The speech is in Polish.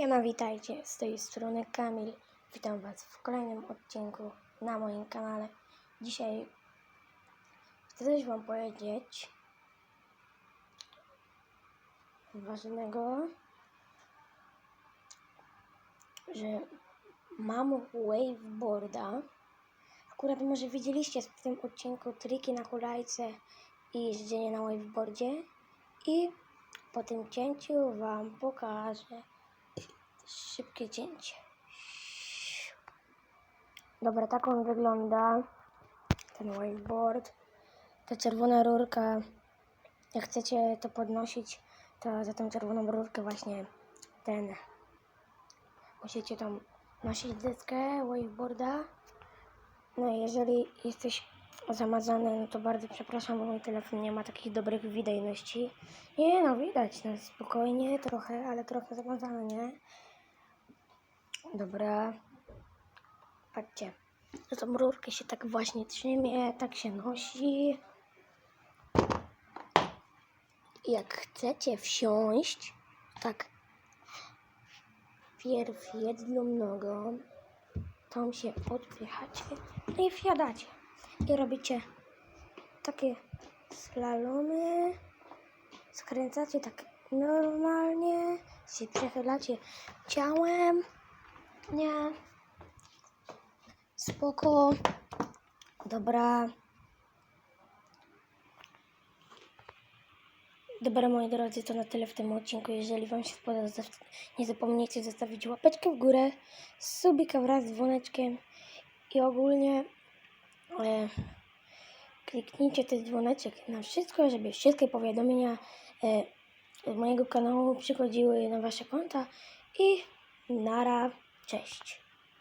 Siema, witajcie, z tej strony Kamil. Witam Was w kolejnym odcinku na moim kanale. Dzisiaj chcę coś Wam powiedzieć ważnego, że mam waveboarda. Akurat może widzieliście w tym odcinku triki na hulajce i jeżdżenie na waveboardzie i po tym cięciu Wam pokażę szybkie cięcie. Dobra, tak on wygląda. Ten wakeboard. Ta czerwona rurka. Jak chcecie to podnosić, to za tą czerwoną rurkę właśnie ten. Musicie tam nosić deskę wakeboarda. No i jeżeli jesteś zamazany, no to bardzo przepraszam, bo mój telefon nie ma takich dobrych wydajności. Nie no, widać, no spokojnie, trochę, ale trochę zamazane, nie? Dobra. Patrzcie. Tą rurkę się tak właśnie trzymie, tak się nosi. Jak chcecie wsiąść, tak pierw jedną nogą, tą się odpychacie i wsiadacie. I robicie takie slalomy, skręcacie tak normalnie, się przechylacie ciałem, nie, spoko, dobra. Dobra moi drodzy, to na tyle w tym odcinku. Jeżeli Wam się spodobał, zas- nie zapomnijcie zostawić łapeczkę w górę, subika wraz z dzwoneczkiem i ogólnie e, kliknijcie ten dzwoneczek na wszystko, żeby wszystkie powiadomienia e, mojego kanału przychodziły na Wasze konta i nara, cześć.